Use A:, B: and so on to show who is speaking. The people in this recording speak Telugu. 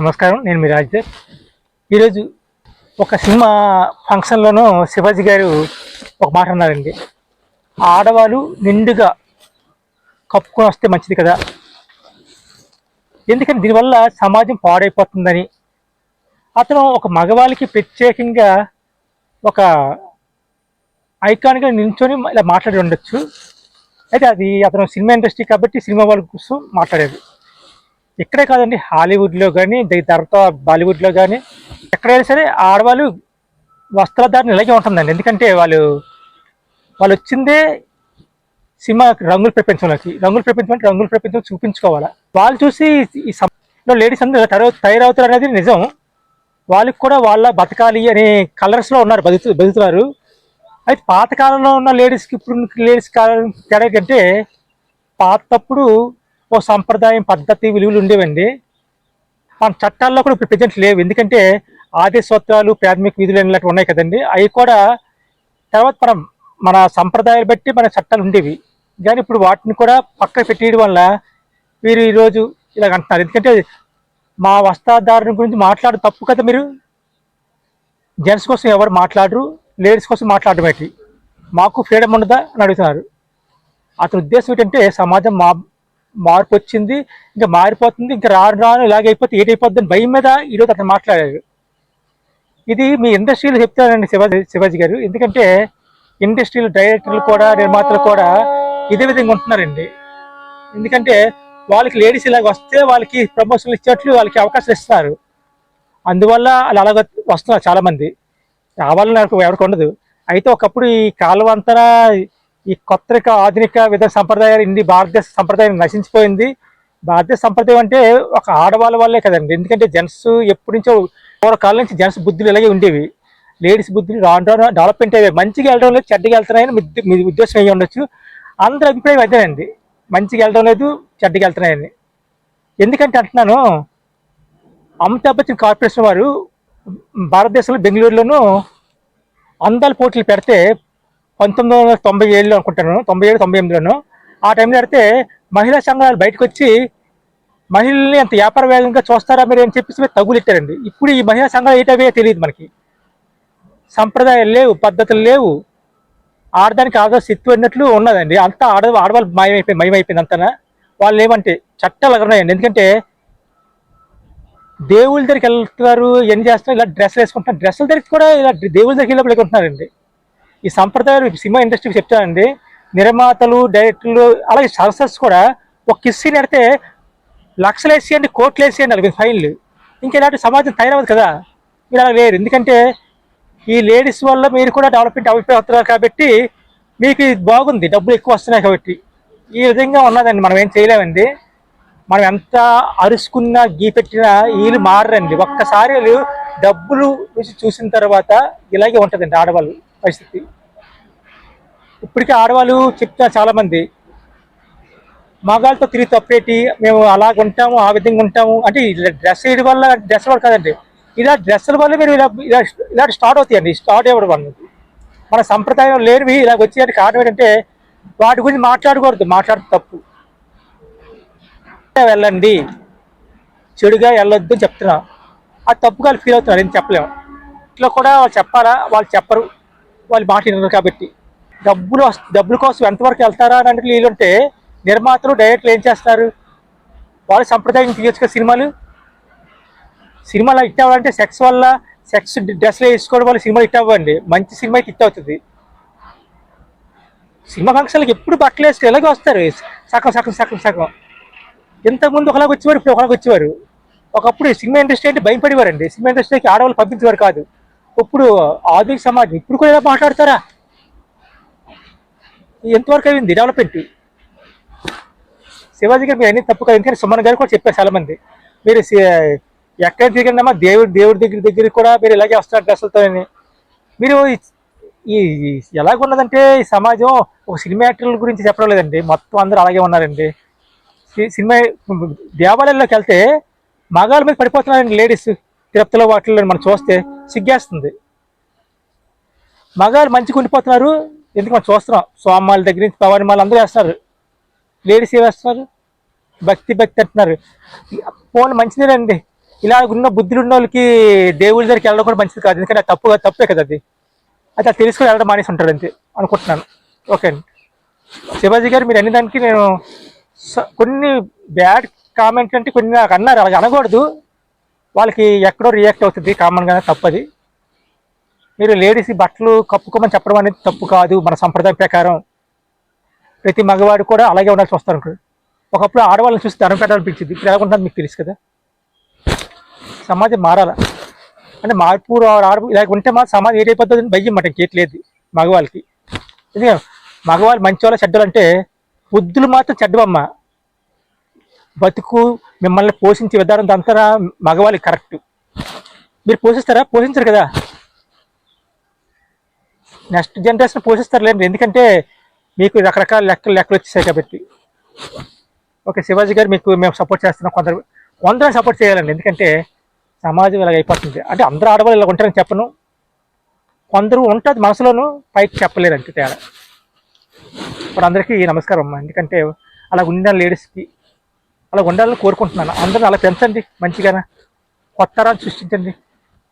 A: నమస్కారం నేను మీ రాజ్దేవ్ ఈరోజు ఒక సినిమా ఫంక్షన్లోనూ శివాజీ గారు ఒక మాట అన్నారండి. ఆడవాళ్ళు నిండుగా కప్పుకొని వస్తే మంచిది కదా. ఎందుకని దీనివల్ల సమాజం పాడైపోతుందని. అతను ఒక మగవాళ్ళకి ప్రత్యేకంగా ఒక ఐకాన్గా నిల్చొని ఇలా మాట్లాడి ఉండొచ్చు. అయితే అది అతను సినిమా ఇండస్ట్రీ కాబట్టి సినిమా వాళ్ళ కోసం మాట్లాడేది. ఇక్కడే కాదండి హాలీవుడ్లో కానీ దాని తర్వాత బాలీవుడ్లో కానీ ఎక్కడైనా సరే ఆడవాళ్ళు వస్త్రధారణ ఇలాగే ఉంటుందండి. ఎందుకంటే వాళ్ళు వాళ్ళు వచ్చిందే సినిమా రంగుల ప్రపంచంలోకి. రంగుల ప్రపంచం అంటే రంగుల ప్రపంచం చూపించుకోవాలా. వాళ్ళు చూసి ఈ సమయంలో లేడీస్ అందరూ తయారవు తయారవుతారు అనేది నిజం. వాళ్ళకి కూడా వాళ్ళ బతకాలి అనే కలర్స్లో ఉన్నారు బతుకు బతుకుతున్నారు. అయితే పాతకాలంలో ఉన్న లేడీస్కి ఇప్పుడు లేడీస్ కాలం తేడా కంటే పాతప్పుడు ఓ సంప్రదాయం పద్ధతి విలువలు ఉండేవండి. మన చట్టాల్లో కూడా ఇప్పుడు ప్రజెంట్ లేవు. ఎందుకంటే ఆదేశోత్రాలు ప్రాథమిక విధులు ఇలాంటివి ఉన్నాయి కదండి. అవి కూడా తర్వాత మనం మన సంప్రదాయాలు బట్టి మన చట్టాలు ఉండేవి. కానీ ఇప్పుడు వాటిని కూడా పక్కన పెట్టేయడం వల్ల వీరు ఈరోజు ఇలాగ అంటున్నారు. ఎందుకంటే మా వస్త్రధారణ గురించి మాట్లాడు తప్పు కదా మీరు. జెంట్స్ కోసం ఎవరు మాట్లాడరు లేడీస్ కోసం మాట్లాడడం ఏంటి మాకు ఫ్రీడమ్ ఉండదా అని అడుగుతున్నారు. అతని ఉద్దేశం ఏంటంటే సమాజం మా మార్పు వచ్చింది ఇంకా మారిపోతుంది ఇంకా రాను రాను ఇలాగైపోతే ఏటైపోద్ది అని భయం మీద ఈరోజు అతను మాట్లాడారు ఇది మీ ఇండస్ట్రీలో చెప్తానండి శివాజీ శివాజీ గారు. ఎందుకంటే ఇండస్ట్రీలో డైరెక్టర్లు కూడా నిర్మాతలు కూడా ఇదే విధంగా ఉంటున్నారండి. ఎందుకంటే వాళ్ళకి లేడీస్ ఇలాగ వస్తే వాళ్ళకి ప్రమోషన్లు ఇచ్చేట్లు వాళ్ళకి అవకాశాలు ఇస్తున్నారు అందువల్ల వాళ్ళు అలాగ వస్తున్నారు చాలామంది. రావాలని నాకు ఎవరికి ఉండదు. అయితే ఒకప్పుడు ఈ కాలువ అంతా ఈ కొత్త ఆధునిక విధ సంప్రదాయాలు ఇన్ని భారతదేశ సంప్రదాయం నశించిపోయింది. భారతదేశ సంప్రదాయం అంటే ఒక ఆడవాళ్ళ వల్లే కదండి. ఎందుకంటే జెంట్స్ ఎప్పటి నుంచో పూర్వకాలం నుంచి జెంట్స్ బుద్ధులు ఇలాగే ఉండేవి. లేడీస్ బుద్ధులు రాను రాను డెవలప్మెంట్ అయ్యాయి మంచిగా వెళ్ళడం లేదు చెడ్డగా వెళ్తున్నాయని మీ ఉద్దేశం అయ్యి ఉండొచ్చు. అందరి అభిప్రాయం అదేనండి. మంచిగా వెళ్ళడం లేదు చెడ్డగా వెళ్తున్నాయని ఎందుకంటే అంటున్నాను అమితాబ్ బచ్చన్ కార్పొరేషన్ వారు భారతదేశంలో బెంగళూరులోనూ అందాల పోటీలు పెడితే పంతొమ్మిది వందల తొంభై ఏడులో అనుకుంటాను తొంభై ఏడు తొంభై ఎనిమిదిలోను. ఆ టైంలో పెడితే మహిళా సంఘాలు బయటకు వచ్చి మహిళల్ని అంత వ్యాపార వేగంగా చూస్తారా మీరు? అని చెప్పేసి మీరు తగులెట్టారండి. ఇప్పుడు ఈ మహిళా సంఘాలు ఏటవే తెలియదు మనకి. సంప్రదాయాలు లేవు పద్ధతులు లేవు. ఆడదానికి ఆడ శక్తి అన్నట్లు ఉన్నదండి. అంతా ఆడ ఆడవాళ్ళు మయమైపోయి మయమైపోయింది అంతనా? వాళ్ళు ఏమంటే చట్టాలు ఉన్నాయండి. ఎందుకంటే దేవుళ్ళ దగ్గరికి వెళ్తారు ఏం చేస్తారు ఇలా డ్రెస్సులు వేసుకుంటున్నారు. డ్రెస్సుల దగ్గరికి కూడా ఇలా దేవుళ్ళ దగ్గరికి వెళ్ళి వెళ్ళుకుంటున్నారండి ఈ సంప్రదాయాలు సినిమా ఇండస్ట్రీకి చెప్తానండి. నిర్మాతలు డైరెక్టర్లు అలాగే సరసస్ కూడా ఒక కిస్సీ నడితే లక్షలు వేసేయండి కోట్లు వేసేయండి అలాగే ఫైన్లు. ఇంకా ఇలాంటి సమాజం తయారవదు కదా. మీరు అలా లేరు ఎందుకంటే ఈ లేడీస్ వల్ల మీరు కూడా డెవలప్మెంట్ అవుతున్నారు కాబట్టి మీకు ఇది బాగుంది. డబ్బులు ఎక్కువ వస్తున్నాయి కాబట్టి. ఈ విధంగా ఉన్నదండి. మనం ఏం చేయలేమండి. మనం ఎంత అరుసుకున్నా గీ పెట్టినా వీళ్ళు మారరండి. ఒక్కసారి వీళ్ళు డబ్బులు రుచి చూసిన తర్వాత ఇలాగే ఉంటుందండి ఆడవాళ్ళు పరిస్థితి. ఇప్పటికే ఆడవాళ్ళు చెప్తున్నారు చాలామంది మగాళ్ళతో తిరిగి తప్పేటి మేము అలాగ ఉంటాము ఆ విధంగా ఉంటాము అంటే ఇలా డ్రెస్ వేయడం వల్ల డ్రెస్ వల్ల కాదండి. ఇలా డ్రెస్సుల వల్ల మీరు ఇలా ఇలా ఇలాంటి స్టార్ట్ అవుతాయండి స్టార్ట్ అవ్వడం వల్ల మన సంప్రదాయం లేనివి ఇలా వచ్చేయడానికి కారణం ఏంటంటే వాటి గురించి మాట్లాడకూడదు మాట్లాడితే తప్పు. వెళ్ళండి చెడుగా వెళ్ళొద్దు అని చెప్తున్నా. ఆ తప్పుగా ఫీల్ అవుతున్నారు. ఏం చెప్పలేము. ఇట్లా కూడా వాళ్ళు చెప్పాలా? వాళ్ళు చెప్పరు. వాళ్ళు మాట వినరు కాబట్టి. డబ్బులు డబ్బుల కోసం ఎంతవరకు వెళ్తారా అని అంటే వీళ్ళుంటే నిర్మాతలు డైరెక్ట్లు ఏం చేస్తారు? వాళ్ళు సంప్రదాయం తీయచ్చు కదా సినిమాలు. సినిమాలు హిట్ అవ్వాలంటే సెక్స్ వల్ల సెక్స్ డ్రెస్లు వేసుకోవడం వల్ల సినిమాలు హిట్ అవ్వండి. మంచి సినిమా హిట్ అవుతుంది. సినిమా ఫంక్షన్లకు ఎప్పుడు బట్టలు వేసుకుని ఎలాగో వస్తారు. సగం సగం సగం సగం. ఇంతకుముందు ఒకలాగా వచ్చేవారు ఇప్పుడు ఒకలాగా వచ్చేవారు. ఒకప్పుడు సినిమా ఇండస్ట్రీ అంటే భయపడేవారండి. సినిమా ఇండస్ట్రీకి ఆడవాళ్ళు పంపించేవారు కాదు. ఇప్పుడు ఆధునిక సమాజం ఇప్పుడు కూడా ఇలా మాట్లాడతారా? ఎంతవరకు అయింది డెవలప్మెంట్? శివాజీ గారు మీరు అన్ని తప్పు కాదు. ఎందుకంటే సుమన్ గారు కూడా చెప్పారు చాలా మంది మీరు ఎక్కడ దిగినమ్మా దేవుడి దేవుడి దగ్గర దగ్గర కూడా మీరు ఇలాగే వస్తున్నారు డ్రెస్సులతో మీరు ఈ- ఎలాగున్నదంటే ఈ సమాజం ఒక సినిమా యాక్టర్ల గురించి చెప్పడం లేదండి. మొత్తం అందరూ అలాగే ఉన్నారండి. సి- సినిమా దేవాలయంలోకి వెళ్తే మగాళ్ళ మీద పడిపోతున్నారండి లేడీస్ తిరుపతిలో వాటిల్లో మనం చూస్తే సిగ్గేస్తుంది. మగాళ్ళు మంచిగా ఉండిపోతున్నారు. ఎందుకు మనం చూస్తున్నాం? సోమాల దగ్గర నుంచి పవన్ మాలు అందరూ వేస్తున్నారు. లేడీస్ ఏం వేస్తున్నారు? భక్తి భక్తి అంటున్నారు. ఫోన్ మంచిదేనండి. ఇలా ఉన్న బుద్ధులు ఉన్న వాళ్ళకి దేవుడి దగ్గరికి వెళ్ళడం కూడా మంచిది కాదు. ఎందుకంటే అది తప్పు తప్పే కదా అది. అది అది తెలుసుకుని వెళ్ళడం మానేసి ఉంటాడు అంతే అనుకుంటున్నాను. ఓకే అండి. శివాజీ గారు మీరు అన్ని దానికి నేను స- కొన్ని బ్యాడ్ కామెంట్ అంటే కొన్ని నాకు అన్నారు అలా అనకూడదు. వాళ్ళకి ఎక్కడో రియాక్ట్ అవుతుంది కామన్గానే తప్పది. మీరు లేడీస్ బట్టలు కప్పుకోమని చెప్పడం అనేది తప్పు కాదు మన సంప్రదాయం ప్రకారం. ప్రతి మగవాడు కూడా అలాగే ఉండాల్సి వస్తారు ఒకప్పుడు ఆడవాళ్ళని చూసి ధనం పెట్టాలనిపించింది ఇప్పుడు ఎలాగుంటుంది మీకు తెలుసు కదా? సమాజం మారాల? అంటే మార్పు రా- ఆడ ఇలా ఉంటే మా సమాజం ఏదైపోతుంది భయం మాట ఇంకేట్లేదు మగవాళ్ళకి. ఎందుకంటే మగవాళ్ళు మంచి వాళ్ళ చెడ్డలు అంటే బుద్ధులు మాత్రం చెడ్డవమ్మ. బతుకు మిమ్మల్ని పోషించే విధానం అంతా మగవాళ్ళకి కరెక్ట్. మీరు పోషిస్తారా? పోషించరు కదా. నెక్స్ట్ జనరేషన్ పోషిస్తారు లేండి ఎందుకంటే మీకు రకరకాల లెక్కలు లెక్కలు వచ్చేసాయి కాబట్టి. ఓకే శివాజీ గారు మీకు మేము సపోర్ట్ చేస్తున్నాం. కొందరు కొందరు సపోర్ట్ చేయాలండి. ఎందుకంటే సమాజం ఇలాగ అయిపోతుంది. అంటే అందరూ ఆడవాళ్ళు ఇలా ఉంటారని చెప్పను. కొందరు ఉంటుంది మనసులోనూ పైకి చెప్పలేరు అంతే తేడా. ఇప్పుడు అందరికీ నమస్కారం అమ్మా. ఎందుకంటే అలా ఉన్న లేడీస్కి అలా ఉండాలని కోరుకుంటున్నాను. అందరూ అలా పెంచండి మంచిగానే. కొత్త తరాన్ని సృష్టించండి.